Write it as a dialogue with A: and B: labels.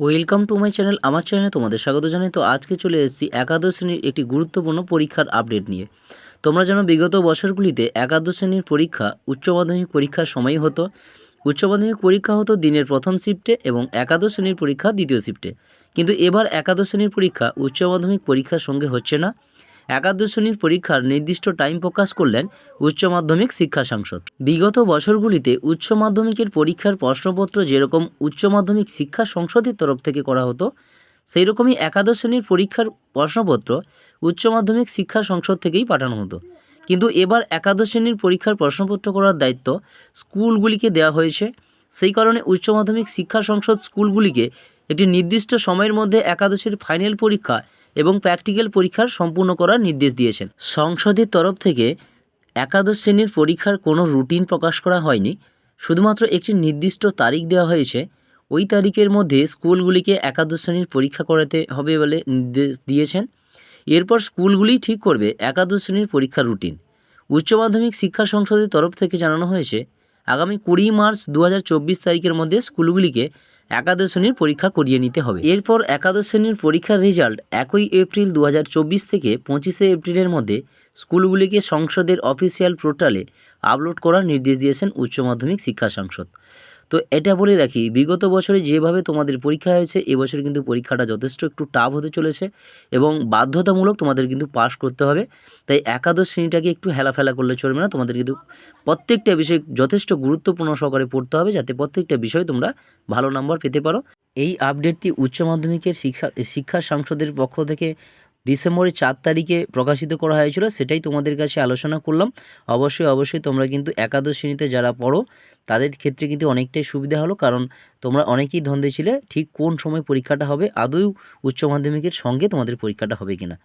A: Welcome to my channel আমার চ্যানেলে তোমাদের স্বাগত জানাই। তো আজকে চলে এসেছি একাদশ শ্রেণির একটি গুরুত্বপূর্ণ পরীক্ষার আপডেট নিয়ে। তোমরা যেন বিগত বছরগুলিতে একাদশ শ্রেণির পরীক্ষা উচ্চ মাধ্যমিক পরীক্ষার সময় হতো। উচ্চ মাধ্যমিক পরীক্ষা হতো দিনের প্রথম শিফটে এবং একাদশ শ্রেণির পরীক্ষা দ্বিতীয় শিফটে কিন্তু এবার একাদশ শ্রেণির পরীক্ষা উচ্চ মাধ্যমিক পরীক্ষার সঙ্গে হচ্ছে না। একাদশ শ্রেণির পরীক্ষার নির্দিষ্ট টাইম প্রকাশ করলেন উচ্চ মাধ্যমিক শিক্ষা সাংসদ। বিগত বছরগুলিতে উচ্চ মাধ্যমিকের পরীক্ষার প্রশ্নপত্র যেরকম উচ্চ মাধ্যমিক শিক্ষা সংসদের তরফ থেকে করা হতো সেই রকমই একাদশ শ্রেণির পরীক্ষার প্রশ্নপত্র উচ্চ মাধ্যমিক শিক্ষা সংসদ থেকেই পাঠানো হতো। কিন্তু এবার একাদশ শ্রেণির পরীক্ষার প্রশ্নপত্র করার দায়িত্ব স্কুলগুলিকে দেওয়া হয়েছে। সেই কারণে উচ্চ মাধ্যমিক শিক্ষা সংসদ স্কুলগুলিকে একটি নির্দিষ্ট সময়ের মধ্যে একাদশের ফাইনাল পরীক্ষা এবং প্র্যাকটিক্যাল পরীক্ষার সম্পূর্ণ করার নির্দেশ দিয়েছেন। সংসদের তরফ থেকে একাদশ শ্রেণির পরীক্ষার কোনো রুটিন প্রকাশ করা হয়নি। শুধুমাত্র একটি নির্দিষ্ট তারিখ দেওয়া হয়েছে। ওই তারিখের মধ্যে স্কুলগুলিকে একাদশ শ্রেণির পরীক্ষা করাতে হবে বলে নির্দেশ দিয়েছেন। এরপর স্কুলগুলি ঠিক করবে একাদশ শ্রেণির পরীক্ষার রুটিন। উচ্চ মাধ্যমিক শিক্ষা সংসদের তরফ থেকে জানানো হয়েছে, আগামী কুড়ি মার্চ দু হাজার চব্বিশ তারিখের মধ্যে স্কুলগুলিকে একাদশ শ্রেণির পরীক্ষা করিয়ে নিতে হবে। এরপর একাদশ শ্রেণির পরীক্ষার রেজাল্ট একই এপ্রিল দু হাজার চব্বিশ থেকে পঁচিশে এপ্রিলের মধ্যে স্কুলগুলিকে সংসদের অফিসিয়াল পোর্টালে আপলোড করার নির্দেশ দিয়েছেন উচ্চ মাধ্যমিক শিক্ষা সংসদ। তো এটা বলে রাখি, বিগত বছরে যেভাবে তোমাদের পরীক্ষা হয়েছে, এবছর কিন্তু পরীক্ষাটা যথেষ্ট একটু টাফ হতে চলেছে এবং বাধ্যতামূলক তোমাদের কিন্তু পাস করতে হবে। তাই একাদশ শ্রেণীটাকে একটু হেলাফেলা করলে চলবে না, তোমাদের কিন্তু প্রত্যেকটা বিষয় যথেষ্ট গুরুত্বপূর্ণ সহকারে পড়তে হবে যাতে প্রত্যেকটা বিষয় তোমরা ভালো নম্বর পেতে পারো। এই আপডেটটি উচ্চ মাধ্যমিকের শিক্ষা শিক্ষা সংসদের পক্ষ থেকে ডিসেম্বরের চার তারিখে প্রকাশিত করা হয়েছিল, সেটাই তোমাদের কাছে আলোচনা করলাম। অবশ্যই অবশ্যই তোমরা কিন্তু একাদশ শ্রেণীতে যারা পড়ো, তাদের ক্ষেত্রে কিন্তু অনেকটাই সুবিধা হলো, কারণ তোমরা অনেকেই ধন্দে ছিলে, ঠিক কোন সময় পরীক্ষাটা হবে, আদৌ উচ্চ মাধ্যমিকের সঙ্গে তোমাদের পরীক্ষাটা হবে কিনা।